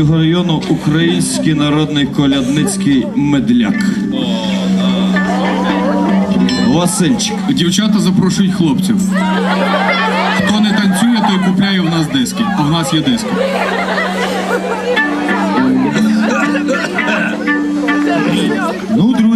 Кропивницького району український народний колядницький медляк. Васильчик. Дівчата запрошують хлопців. Хто не танцює, той купляє в нас диски. А в нас є диски. Ну, друзі.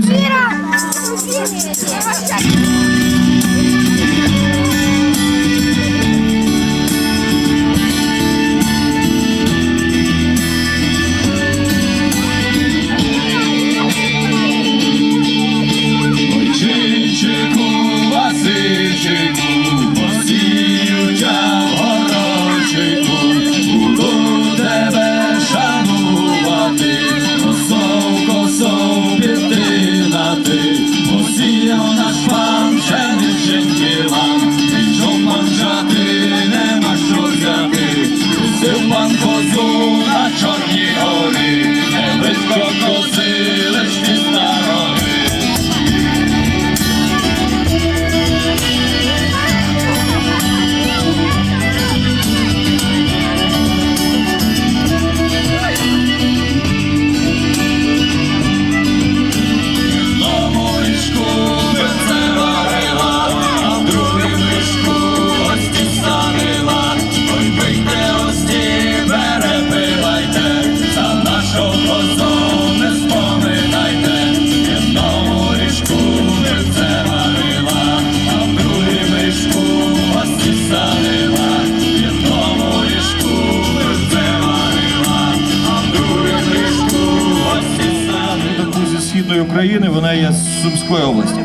Київської області.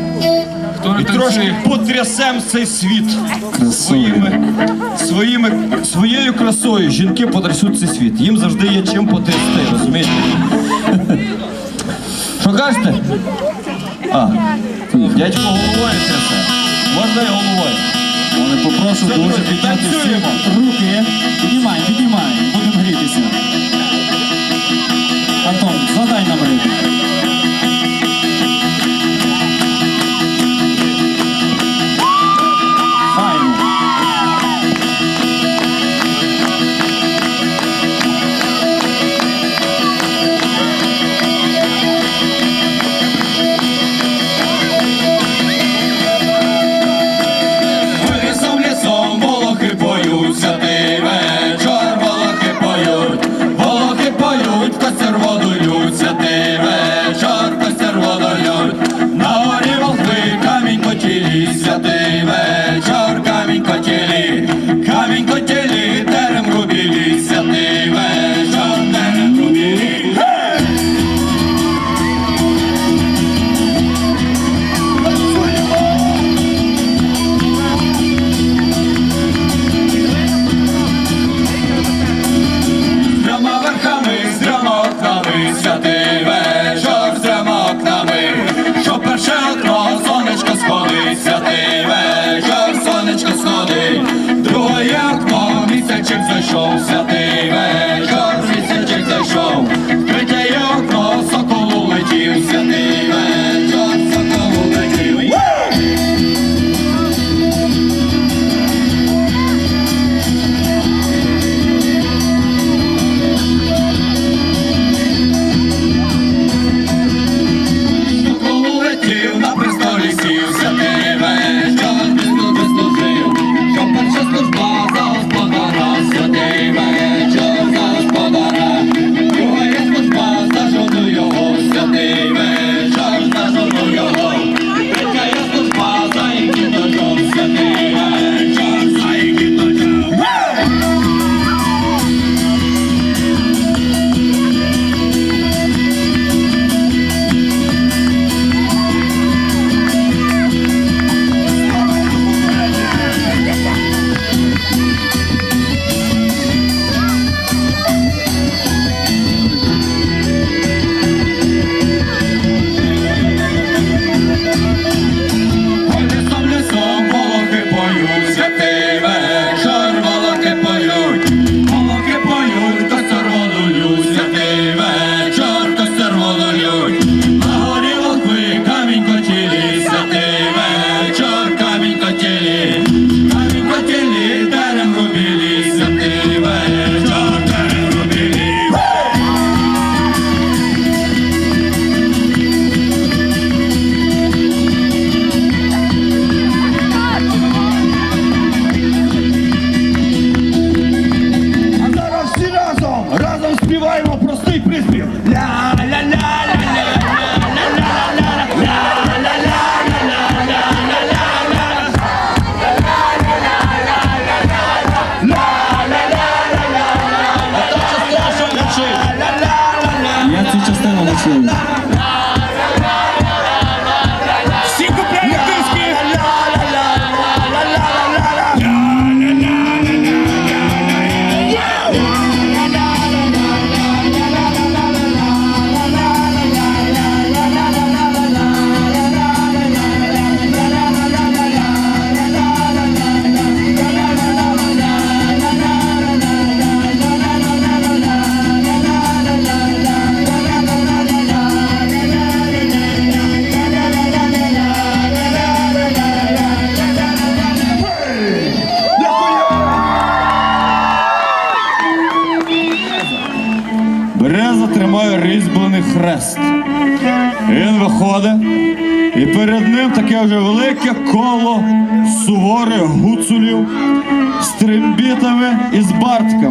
І трошки потрясем цей світ своїми, своїми, своєю красою. Жінки потрясуть цей світ. Їм завжди є чим потрясти, розумієте? Що кажете? А, Дядько головою трясе. Можна і головою. Вони попрошу дуже підняти всі руки. Піднімай, піднімай. Будемо грітися. Антон, задай нам руки.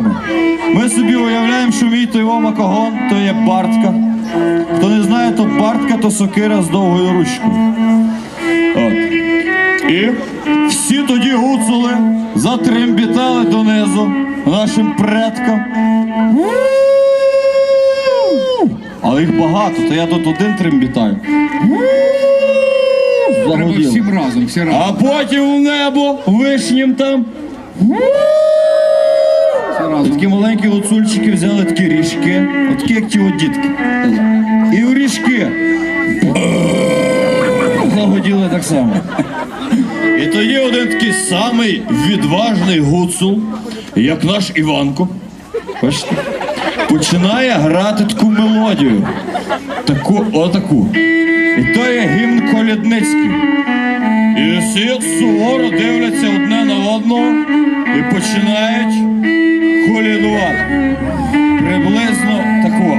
Бартками. Ми собі уявляємо, що мій той макогон то є бартка. Хто не знає, то бартка то сокира з довгою ручкою. От. І всі тоді гуцули затрембітали донизу нашим предкам. Але їх багато, то я тут один трембітаю. Треба всім разом, всі разом. А потім в небо вишнім там. Разом. Такі маленькі гуцульчики взяли такі ріжки, от такі як ті от дітки. І у ріжки. Загоділи так само. І тоді один такий самий відважний гуцул, як наш Іванко. Бачите? Починає грати таку мелодію. Таку, отаку. І то є гімн Колідницький. І всі суворо дивляться одне на одного і починають колідувати. Приблизно тако.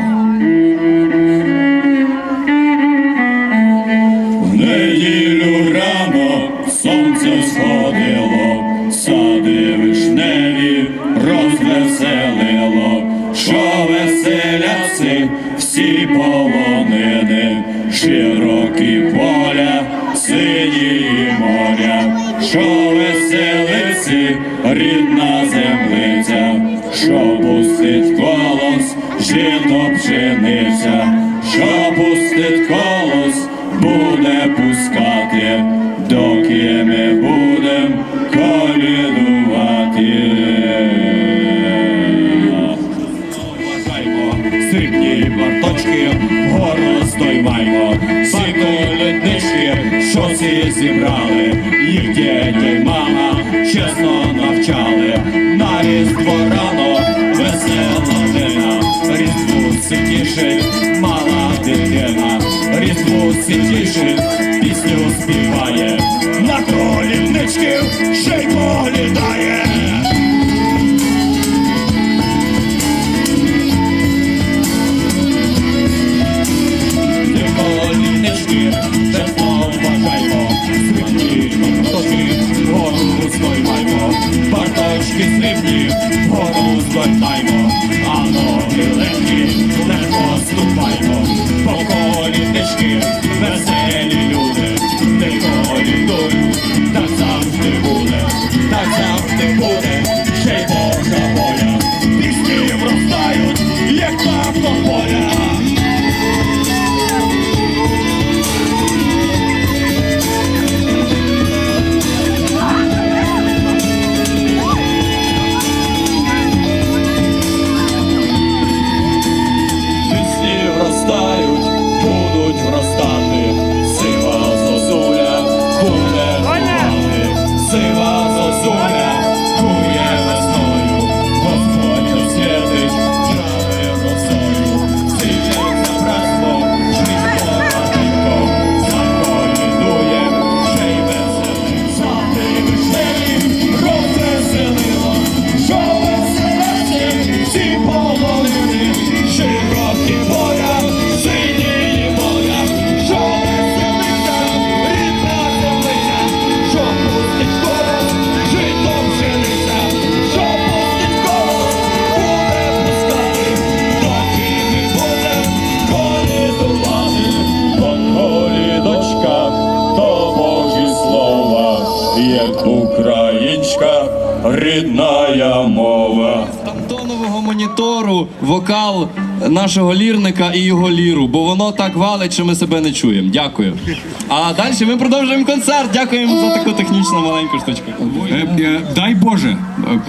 В неділю рано сонце сходило, сади вишневі розвеселило, що веселяться всі полонини, широкі поля, сині моря, що веселиці, рідна буде доки ми будем колідувати. Срібні барточки, вгору здоймаймо, всі коліднички, що всі зібрали, їх дітей мама чесно навчали, на різдво рано весела дина, різдву дитина, тішить, пісню співає, на кролі ще рідная мова. Тонового монітору вокал нашого лірника і його ліру, бо воно так валить, що ми себе не чуємо. Дякую. А далі ми продовжуємо концерт. Дякуємо за таку технічну маленьку штучку. Е, е, Дай Боже,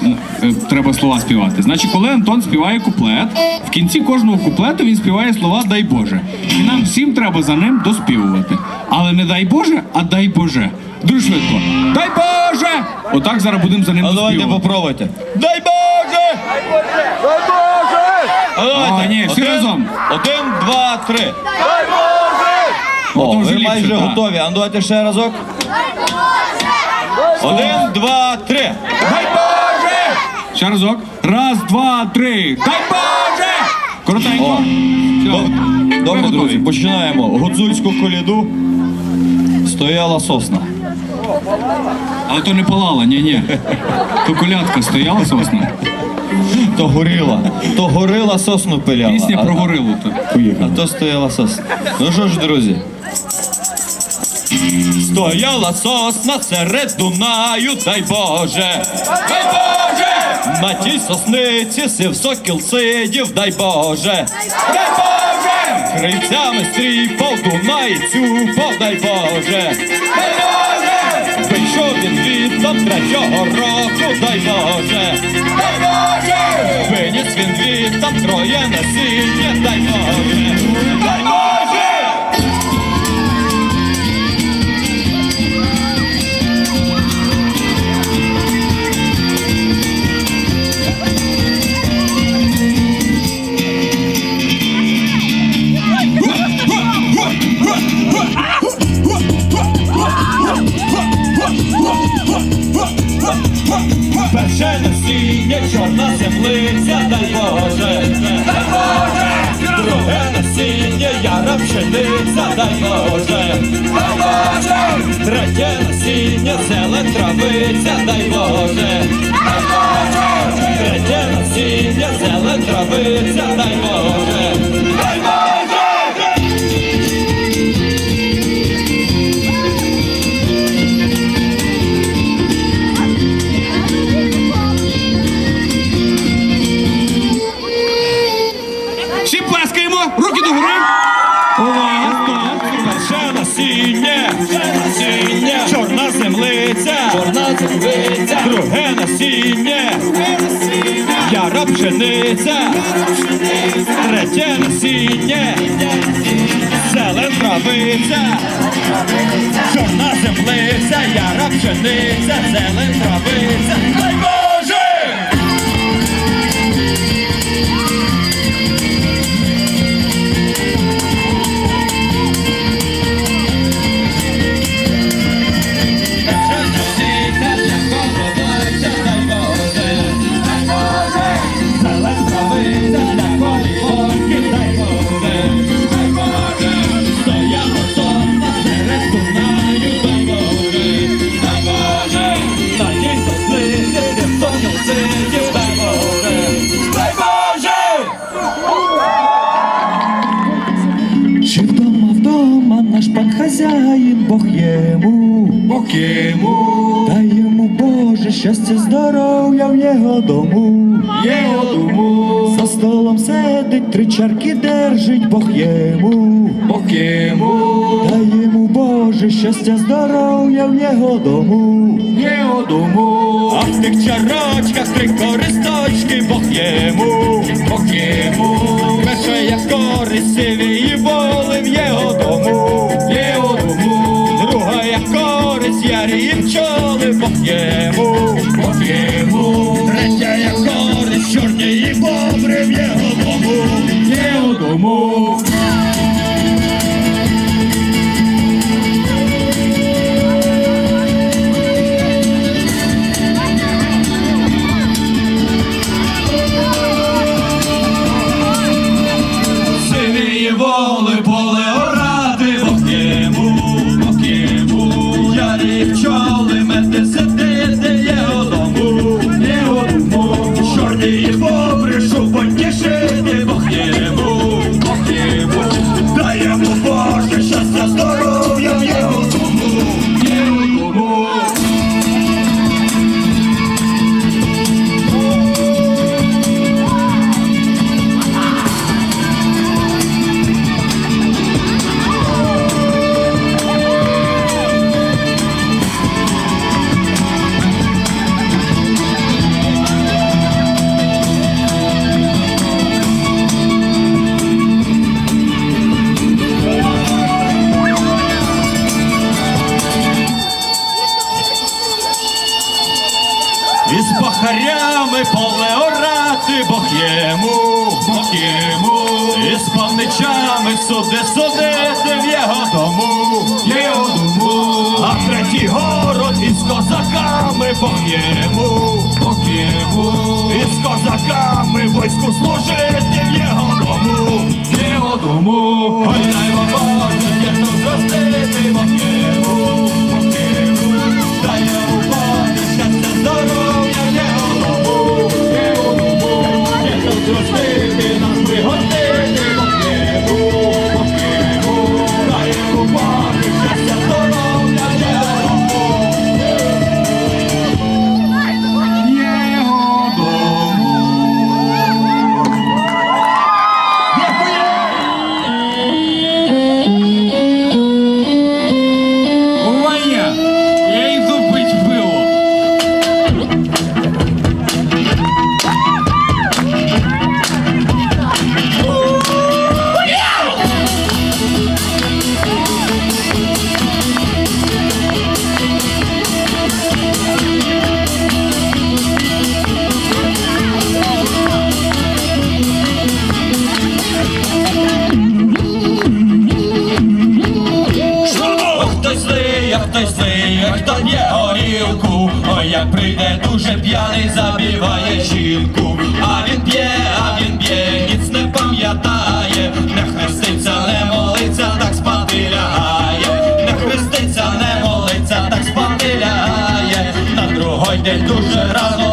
е, е, треба слова співати. Значить, коли Антон співає куплет, в кінці кожного куплету він співає слова Дай Боже. І нам всім треба за ним доспівувати. Але не дай Боже, а дай Боже. Дуже швидко. Дай Боже! Отак зараз будемо за ним А давайте доспівувати. попробуйте. Дай Боже! А давайте. А, ні, всі Один, разом. Один, два, три. О, Ото вже ви ліпше, майже так. готові. А ну давайте ще разок. Один, два, три. Дай Боже! Ще разок. Раз, два, три. Дай Боже! Коротенько. О. Все. Добре, Ви друзі, починаємо. Гуцульську коліду стояла сосна. Але то не палала, ні, ні. То колядка стояла сосна. То горіла, то горила сосну пиляла. Пісня а- про горилу. то. А то стояла сосна. Ну що ж, друзі. Стояла сосна серед Дунаю, дай Боже, дай Боже! На тій сосниці сив сокіл сидів, дай Боже, дай Боже! Крильцями стріпав Дунай цюпав, дай Боже, дай Боже! Вийшов він третього року, дай Боже, дай Боже! Виніс він від троє насіння, дай Боже! Дай Боже, дай Боже, третє насіння, зелень травиця, дай Боже, дай Боже, третє насіння, зелень травиця, дай Боже. Друге насіння, яра пшениця, третє насіння, зелен травиця, чорна землиця, яра пшениця, зелен травиця, Чи вдома вдома наш пан хазяїн, Бог йому, Бог йому, дай йому Боже щастя, здоров'я в його дому. його дому, За столом сидить, три чарки держить, Бог йому, Бог йому, дай йому Боже щастя, здоров'я в його дому. його дому, А в тих чарочках три користочки Бог йому, Бог йому, як користь сивії воли в його дому, його дому, друга як користь я пчоли по йому, Бог йому, п'ємо, поп'ємо, і з паничами суди судити в його дому, в його дому, а третій город із козаками поп'ємо, поп'ємо, і з козаками війську служити в його дому, в його дому, ой, дай баба, я тут зростити, поп'ємо, Kiedy duże rano.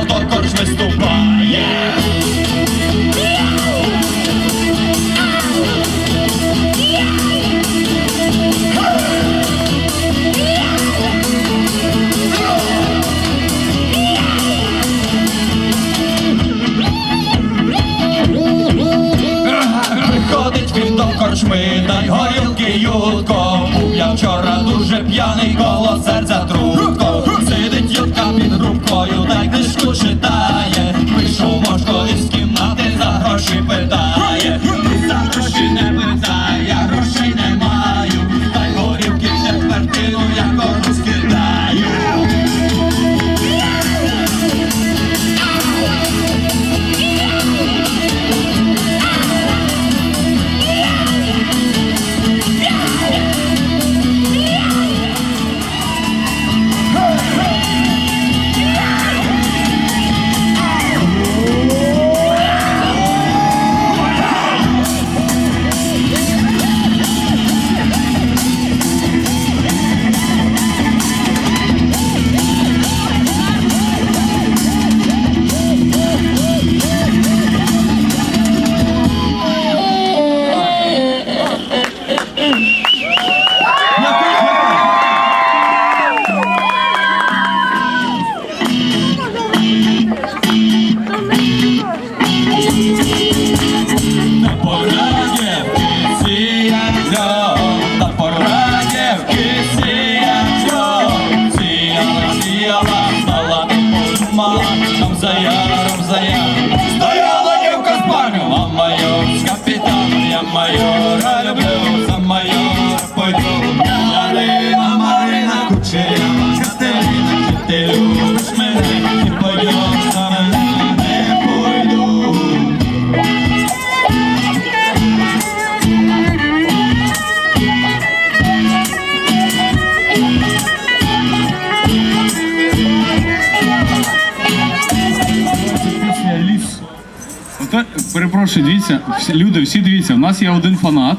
Перепрошую, дивіться, всі, люди, всі дивіться, в нас є один фанат,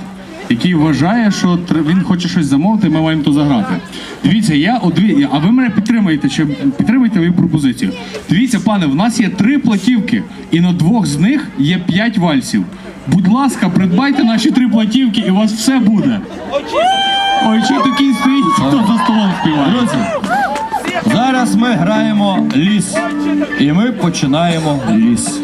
який вважає, що він хоче щось замовити, ми маємо то заграти. Дивіться, я от дві- а ви мене підтримаєте, чи підтримуєте мою пропозицію? Дивіться, пане, в нас є три платівки, і на двох з них є п'ять вальсів. Будь ласка, придбайте наші три платівки, і у вас все буде. Ой, чи такий стоїть, хто за столом співає? Друзі, зараз ми граємо ліс. І ми починаємо ліс.